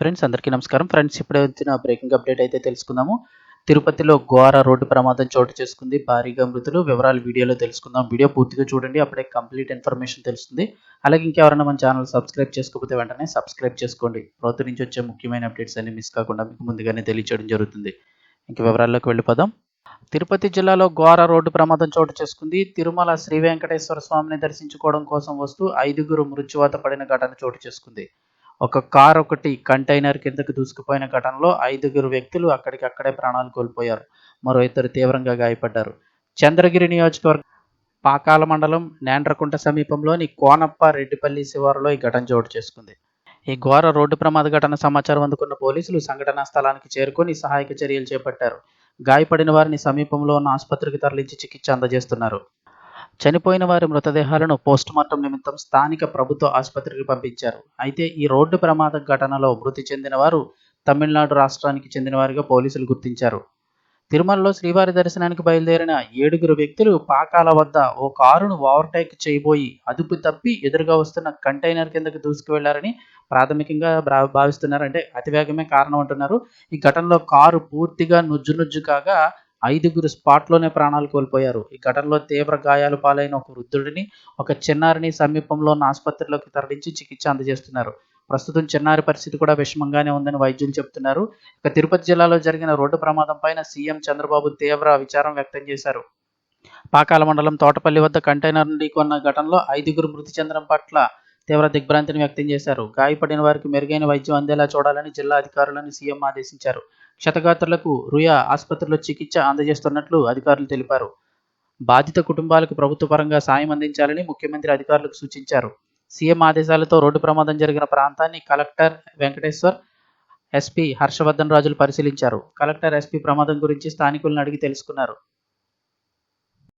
Friends అందరికీ నమస్కారం. Friends ఇప్పుడే వచ్చిన బ్రేకింగ్ అప్డేట్ అయితే తెలుసుకుందాము. తిరుపతిలో ఘోర రోడ్డు ప్రమాదం చోటు చేసుకుంది. భారీగా మృతులు. వివరాలు వీడియోలో తెలుసుకుందాం. వీడియో పూర్తిగా చూడండి. అప్పుడే కంప్లీట్ ఇన్ఫర్మేషన్ తెలుస్తుంది. అలాగే ఇంకెవరైనా మన ఛానల్ సబ్స్క్రైబ్ చేసుకోకపోతే వెంటనే సబ్స్క్రైబ్ చేసుకోండి. ప్రభుత్వం నుంచి వచ్చే ముఖ్యమైన అప్డేట్స్ అన్ని మిస్ కాకుండా మీకు ముందుగానే తెలియచేయడం జరుగుతుంది. ఇంక వివరాల్లోకి వెళ్ళిపోదాం. తిరుపతి జిల్లాలో ఘోర రోడ్డు ప్రమాదం చోటు చేసుకుంది. తిరుమల శ్రీ వెంకటేశ్వర స్వామిని దర్శించుకోవడం కోసం వస్తూ ఐదుగురు మృత్యువాత పడిన ఘటన చోటు చేసుకుంది. ఒక కార్ ఒకటి కంటైనర్ కిందకు దూసుకుపోయిన ఘటనలో ఐదుగురు వ్యక్తులు అక్కడికక్కడే ప్రాణాలు కోల్పోయారు. మరో ఇద్దరు తీవ్రంగా గాయపడ్డారు. చంద్రగిరి నియోజకవర్గం పాకాల మండలం నేండ్రకుంట సమీపంలోని కోనప్ప రెడ్డిపల్లి శివారులో ఈ ఘటన చోటు చేసుకుంది. ఈ ఘోర రోడ్డు ప్రమాద ఘటన సమాచారం అందుకున్న పోలీసులు సంఘటనా స్థలానికి చేరుకొని సహాయక చర్యలు చేపట్టారు. గాయపడిన వారిని సమీపంలో ఉన్న ఆసుపత్రికి తరలించి చికిత్స అందజేస్తున్నారు. చనిపోయిన వారి మృతదేహాలను పోస్టుమార్టం నిమిత్తం స్థానిక ప్రభుత్వ ఆసుపత్రికి పంపించారు. అయితే ఈ రోడ్డు ప్రమాద ఘటనలో మృతి చెందిన వారు తమిళనాడు రాష్ట్రానికి చెందినవారిగా పోలీసులు గుర్తించారు. తిరుమలలో శ్రీవారి దర్శనానికి బయలుదేరిన ఏడుగురు వ్యక్తులు పాకాల వద్ద ఓ కారును ఓవర్టేక్ చేయబోయి అదుపు తప్పి ఎదురుగా వస్తున్న కంటైనర్ కిందకు దూసుకువెళ్ళారని ప్రాథమికంగా భా- భావిస్తున్నారు. అంటే అతివేగమే కారణం అంటున్నారు. ఈ ఘటనలో కారు పూర్తిగా నుజ్జు నుజ్జు కాగా ఐదుగురు స్పాట్లోనే ప్రాణాలు కోల్పోయారు. ఈ ఘటనలో తీవ్ర గాయాలు పాలైన ఒక వృద్ధుడిని ఒక చిన్నారిని సమీపంలో ఉన్న ఆసుపత్రిలోకి తరలించి చికిత్స అందజేస్తున్నారు. ప్రస్తుతం చిన్నారి పరిస్థితి కూడా విషమంగానే ఉందని వైద్యులు చెబుతున్నారు. ఇక తిరుపతి జిల్లాలో జరిగిన రోడ్డు ప్రమాదం పైన సీఎం చంద్రబాబు తీవ్ర విచారం వ్యక్తం చేశారు. పాకాల మండలం తోటపల్లి వద్ద కంటైనర్ నుండి కొన్న ఘటనలో ఐదుగురు మృతి చెందడం పట్ల తీవ్ర దిగ్భ్రాంతిని వ్యక్తం చేశారు. గాయపడిన వారికి మెరుగైన వైద్యం అందేలా చూడాలని జిల్లా అధికారులను సీఎం ఆదేశించారు. క్షతగాత్రులకు రుయా ఆసుపత్రిలో చికిత్స అందజేస్తున్నట్లు అధికారులు తెలిపారు. బాధిత కుటుంబాలకు ప్రభుత్వ పరంగా సాయం అందించాలని ముఖ్యమంత్రి అధికారులకు సూచించారు. సీఎం ఆదేశాలతో రోడ్డు ప్రమాదం జరిగిన ప్రాంతాన్ని కలెక్టర్ వెంకటేశ్వర్ ఎస్పీ హర్షవర్ధన్ రాజులు పరిశీలించారు. కలెక్టర్ ఎస్పీ ప్రమాదం గురించి స్థానికులను అడిగి తెలుసుకున్నారు.